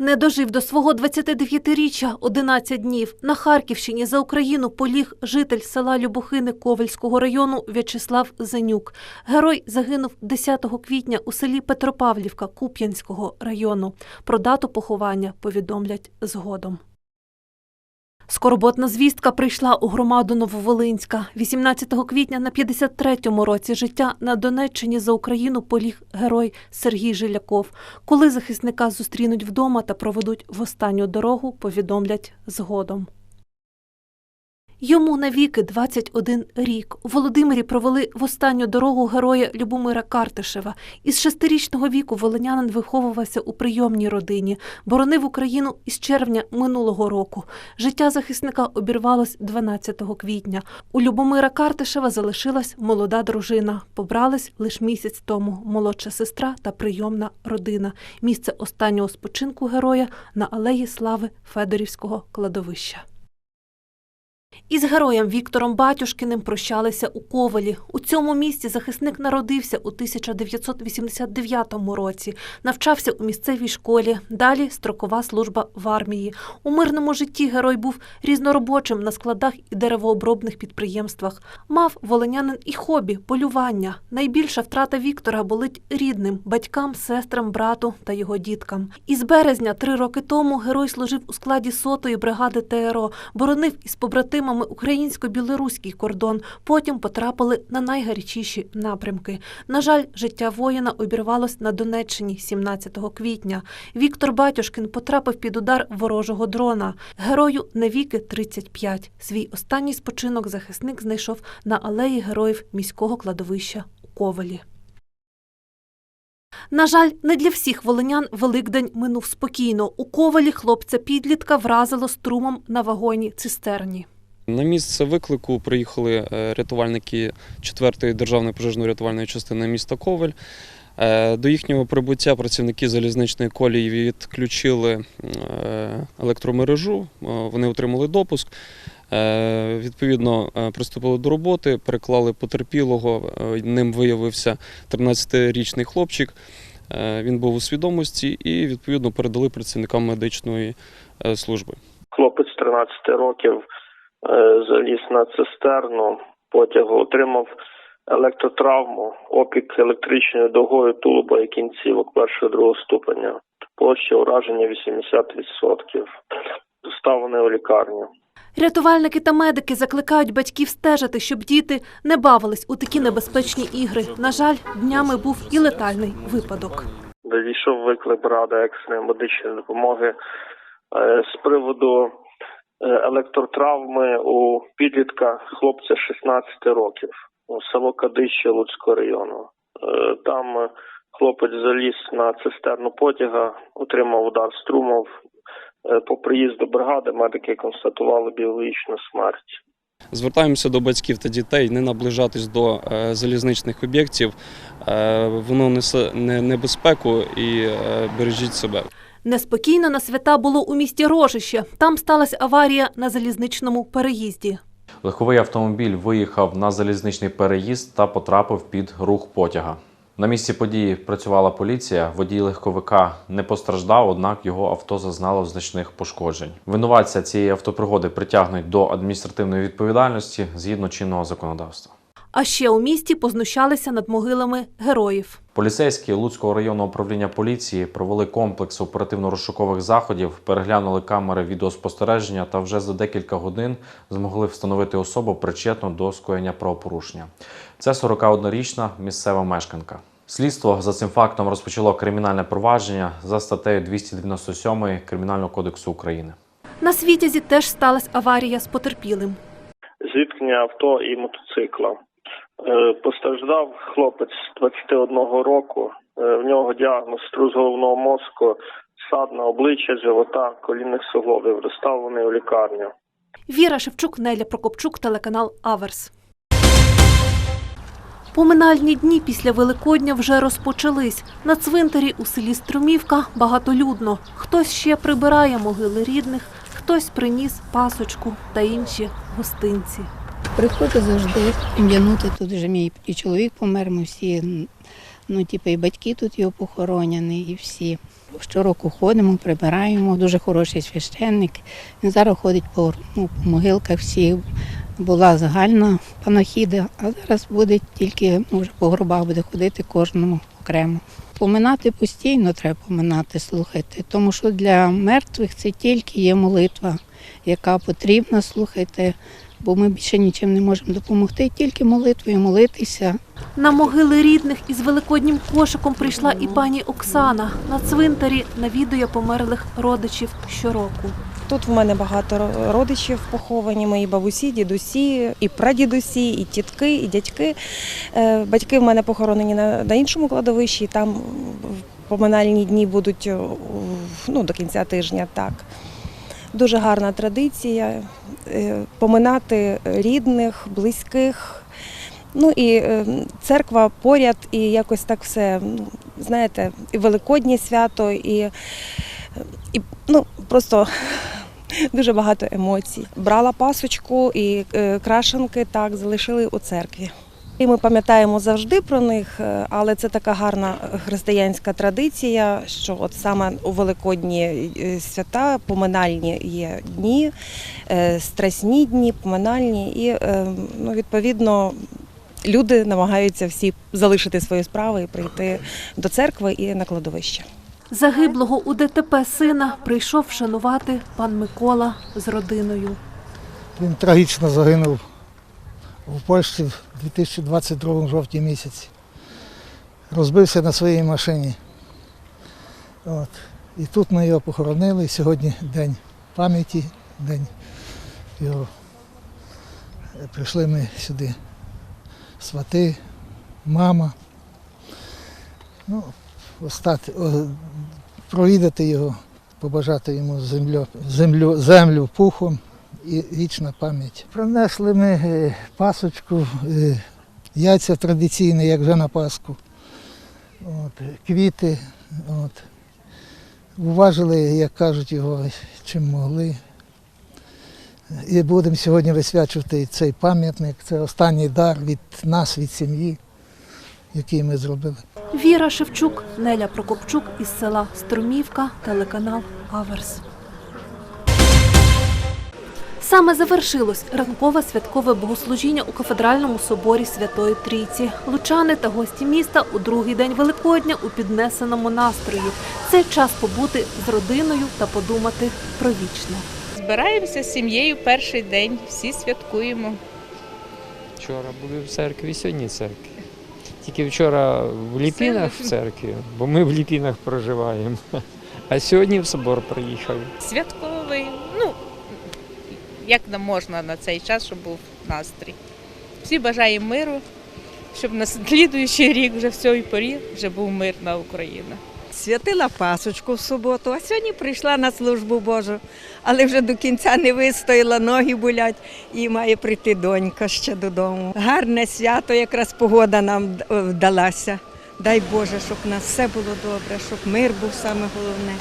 Не дожив до свого 29-річчя 11 днів. На Харківщині за Україну поліг житель села Любохини Ковельського району В'ячеслав Зенюк. Герой загинув 10 квітня у селі Петропавлівка Куп'янського району. Про дату поховання повідомлять згодом. Скорботна звістка прийшла у громаду Нововолинська. 18 квітня на 53-му році життя на Донеччині за Україну поліг герой Сергій Жиляков. Коли захисника зустрінуть вдома та проведуть в останню дорогу, повідомлять згодом. Йому навіки 21 рік. У Володимирі провели в останню дорогу героя Любомира Картишева. Із шестирічного віку волинянин виховувався у прийомній родині, боронив Україну із червня минулого року. Життя захисника обірвалось 12 квітня. У Любомира Картишева залишилась молода дружина. Побрались лише місяць тому молодша сестра та прийомна родина. Місце останнього спочинку героя на алеї слави Федорівського кладовища. Із героєм Віктором Батюшкіним прощалися у Ковелі. У цьому місті захисник народився у 1989 році, навчався у місцевій школі. Далі строкова служба в армії. У мирному житті герой був різноробочим на складах і деревообробних підприємствах. Мав волинянин і хобі полювання. Найбільша втрата Віктора болить рідним, батькам, сестрам, брату та його діткам. Із березня три роки тому герой служив у складі сотої бригади ТРО, боронив із побратимами українсько-білоруський кордон. Потім потрапили на найгарячіші напрямки. На жаль, життя воїна обірвалось на Донеччині 17 квітня. Віктор Батюшкін потрапив під удар ворожого дрона. Герою навіки 35. Свій останній спочинок захисник знайшов на алеї героїв міського кладовища у Ковелі. На жаль, не для всіх волинян Великдень минув спокійно. У Ковалі хлопця підлітка вразило струмом на вагоні цистерні. На місце виклику приїхали е, рятувальники 4-ї державної пожежно-рятувальної частини міста Ковель. Е, До їхнього прибуття працівники залізничної колії відключили е, електромережу, вони отримали допуск. Відповідно, приступили до роботи, переклали потерпілого. Ним виявився 13-річний хлопчик. Він був у свідомості і відповідно передали працівникам медичної служби. Хлопець 13 років заліз на цистерну потягу, отримав електротравму, опік електричною дугою тулуба і кінцівок першого другого ступеня. Площа ураження 80%. Доставлений у лікарню. Рятувальники та медики закликають батьків стежити, щоб діти не бавились у такі небезпечні ігри. На жаль, днями був і летальний випадок. Надійшов виклик бригада екстреної медичної допомоги е, з приводу е, електротравми у підлітка хлопця 16 років у село Кадище Луцького району. Е, Там е, хлопець заліз на цистерну потяга, отримав удар струмов. Е, По приїзду бригади медики констатували біологічну смерть. Звертаємося до батьків та дітей не наближатись до е, залізничних об'єктів. Е, Воно несе не- небезпеку і е, бережіть себе. Неспокійно на свята було у місті Рожище. Там сталася аварія на залізничному переїзді. Легковий автомобіль виїхав на залізничний переїзд та потрапив під рух потяга. На місці події працювала поліція. Водій легковика не постраждав, однак його авто зазнало значних пошкоджень. Винуватця цієї автопригоди притягнуть до адміністративної відповідальності згідно чинного законодавства. А ще у місті познущалися над могилами героїв. Поліцейські Луцького районного управління поліції провели комплекс оперативно-розшукових заходів, переглянули камери відеоспостереження та вже за декілька годин змогли встановити особу причетну до скоєння правопорушення. Це 41-річна місцева мешканка. Слідство за цим фактом розпочало кримінальне провадження за статтею 297 Кримінального кодексу України. На світязі теж сталася аварія з потерпілим. зіткнення авто і мотоцикла. Е, Постраждав хлопець 21 року. Е, В нього діагноз струс головного мозку, сад на обличчя, живота, колінних суглобів, доставлений у лікарню. Віра Шевчук, Неля Прокопчук, телеканал Аверс. Поминальні дні після Великодня вже розпочались. На цвинтарі у селі Струмівка багатолюдно. Хтось ще прибирає могили рідних, хтось приніс пасочку та інші гостинці. Приходжу завжди ім'янути. Тут вже мій і чоловік помер, ми всі Ну, типу, і батьки тут його похоронені, і всі. Щороку ходимо, прибираємо, дуже хороший священник. Він зараз ходить по, ну, по могилках всіх. Була загальна панахіда, а зараз буде тільки ну, вже по гробах буде ходити кожному окремо. Поминати постійно треба поминати, слухайте, тому що для мертвих це тільки є молитва, яка потрібна, слухайте, бо ми більше нічим не можемо допомогти, тільки молитвою молитися. На могили рідних із великоднім кошиком прийшла і пані Оксана. На цвинтарі навідує померлих родичів щороку. Тут в мене багато родичів поховані, мої бабусі, дідусі, і прадідусі, і тітки, і дядьки. Е, Батьки в мене похоронені на, іншому кладовищі, і там в поминальні дні будуть е, ну, до кінця тижня. Так. Дуже гарна традиція е, поминати рідних, близьких. Ну і е, церква поряд, і якось так все, ну, знаєте, і Великоднє свято, і, і ну, просто дуже багато емоцій. Брала пасочку і е, крашенки так залишили у церкві. І ми пам'ятаємо завжди про них, е, але це така гарна християнська традиція, що от саме у великодні е, свята, поминальні є дні, е, страсні дні, поминальні, і ну, відповідно люди намагаються всі залишити свої справи і прийти до церкви і на кладовище. Загиблого у ДТП сина прийшов вшанувати пан Микола з родиною. Він трагічно загинув у Польщі в 2022 жовтні місяці. Розбився на своїй машині. От. І тут ми його похоронили. Сьогодні день пам'яті, день його. Прийшли ми сюди свати, мама. Ну, остати, о, провідати його, побажати йому землю, землю, землю пухом і вічна пам'ять. Принесли ми е, пасочку, е, яйця традиційні, як вже на Пасху, от, квіти. От. Уважили, як кажуть, його чим могли. І будемо сьогодні висвячувати цей пам'ятник. Це останній дар від нас, від сім'ї, який ми зробили. Віра Шевчук, Неля Прокопчук із села Струмівка, телеканал Аверс. Саме завершилось ранкове святкове богослужіння у кафедральному соборі Святої Трійці. Лучани та гості міста у другий день Великодня у піднесеному настрої. Це час побути з родиною та подумати про вічне. Збираємося з сім'єю перший день, всі святкуємо. Вчора були в церкві, сьогодні в церкві. Тільки вчора в Ліпінах в церкві, бо ми в Ліпінах проживаємо. А сьогодні в собор приїхали. Святковий, ну як нам можна на цей час, щоб був настрій. Всі бажаємо миру, щоб на слідуючий рік вже в цій порі вже був мир на Україну. Святила пасочку в суботу, а сьогодні прийшла на службу Божу, але вже до кінця не вистояла, ноги болять і має прийти донька ще додому. Гарне свято, якраз погода нам вдалася. Дай Боже, щоб у нас все було добре, щоб мир був саме головне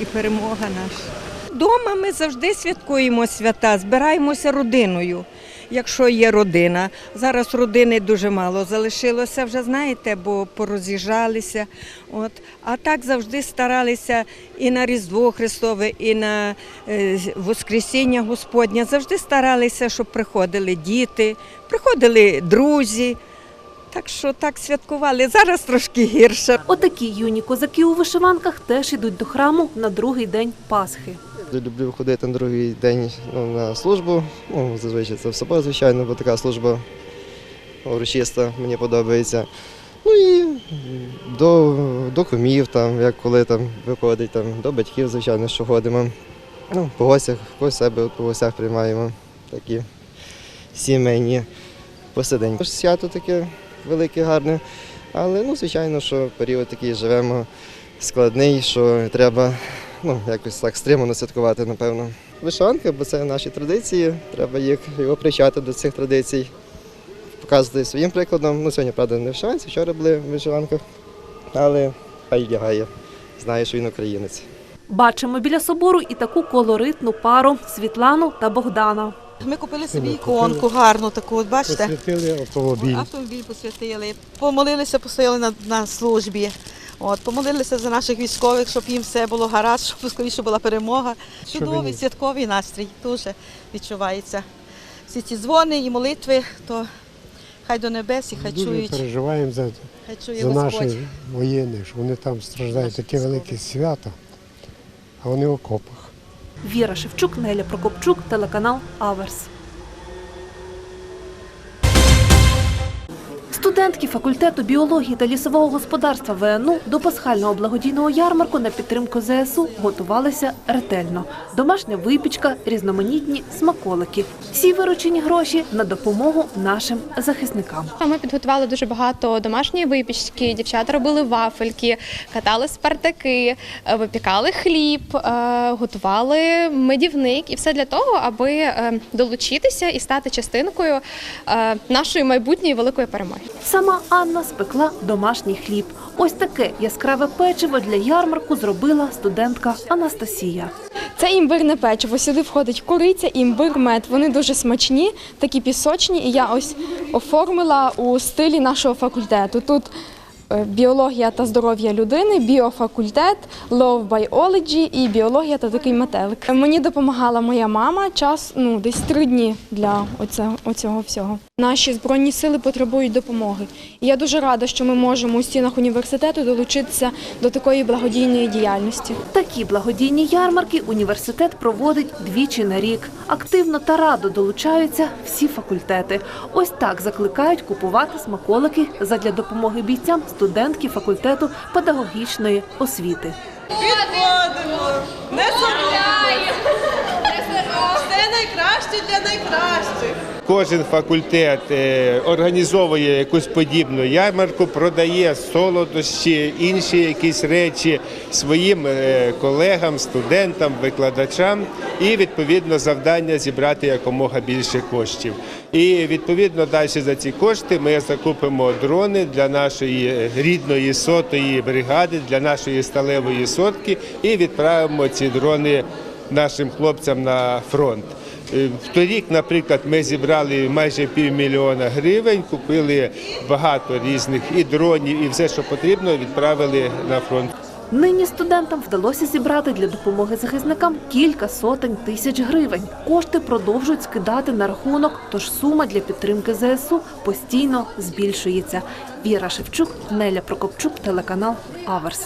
і перемога наша. Дома ми завжди святкуємо свята, збираємося родиною. Якщо є родина, зараз родини дуже мало залишилося, вже знаєте, бо пороз'їжджалися. От. А так завжди старалися і на Різдво Христове, і на е, Воскресіння Господнє. Завжди старалися, щоб приходили діти, приходили друзі. Так що так святкували. Зараз трошки гірше. Отакі юні козаки у вишиванках теж ідуть до храму на другий день Пасхи. Люблю ходити на другий день ну, на службу. Ну, зазвичай це в собор, звичайно, бо така служба урочиста, мені подобається. Ну і до, до кумів, там, як коли там виходить, там, до батьків, звичайно, що ходимо. Ну, по гостях, когось себе по гостях приймаємо такі сімейні посиденьки. Свято таке велике, гарне. Але ну, звичайно, що період такий живемо складний, що треба ну, якось так стримано святкувати, напевно. Вишиванка, бо це наші традиції, треба їх його привчати до цих традицій, показувати своїм прикладом. Ну, сьогодні, правда, не вишиванці, вчора були в вишиванках, але хай вдягає, знає, що він українець. Бачимо біля собору і таку колоритну пару Світлану та Богдана. Ми купили собі іконку гарну таку, от бачите? Посвятили автомобіль. Автомобіль посвятили. Помолилися, посили на, на службі. От, помолилися за наших військових, щоб їм все було гаразд, щоб скоріше була перемога. Чудовий святковий настрій дуже відчувається. Всі ці дзвони і молитви, то хай до небес і хай Дуже чують, переживаємо за, хай чує за наших воєнних, що вони там страждають таке велике свято, а вони в окопах. Віра Шевчук, Неля Прокопчук, телеканал Аверс. Студентки факультету біології та лісового господарства ВНУ до пасхального благодійного ярмарку на підтримку ЗСУ готувалися ретельно. Домашня випічка, різноманітні смаколики. Всі виручені гроші на допомогу нашим захисникам. Ми підготували дуже багато домашньої випічки. Дівчата робили вафельки, катали спартаки, е, випікали хліб, е, готували медівник і все для того, аби е, долучитися і стати частинкою нашої майбутньої великої перемоги. Сама Анна спекла домашній хліб. Ось таке яскраве печиво для ярмарку зробила студентка Анастасія. Це імбирне печиво. Сюди входить куриця, імбир, мед. Вони дуже смачні, такі пісочні. І я ось оформила у стилі нашого факультету. Тут біологія та здоров'я людини, біофакультет, love biology і біологія та такий метелик. Мені допомагала моя мама час, ну десь три дні для оцього, оцього всього. Наші збройні сили потребують допомоги. І я дуже рада, що ми можемо у стінах університету долучитися до такої благодійної діяльності. Такі благодійні ярмарки університет проводить двічі на рік. Активно та радо долучаються всі факультети. Ось так закликають купувати смаколики задля допомоги бійцям студентки факультету педагогічної освіти. Підходимо, не соромтесь. Все найкраще для найкращих. Кожен факультет е, організовує якусь подібну ярмарку, продає солодощі, інші якісь речі своїм е, колегам, студентам, викладачам, і відповідно завдання зібрати якомога більше коштів. І відповідно далі за ці кошти ми закупимо дрони для нашої рідної сотої бригади, для нашої сталевої сотки, і відправимо ці дрони нашим хлопцям на фронт. Е, Торік, наприклад, ми зібрали майже півмільйона гривень, купили багато різних і дронів, і все, що потрібно, відправили на фронт. Нині студентам вдалося зібрати для допомоги захисникам кілька сотень тисяч гривень. Кошти продовжують скидати на рахунок, тож сума для підтримки ЗСУ постійно збільшується. Віра Шевчук, Неля Прокопчук, телеканал Аверс.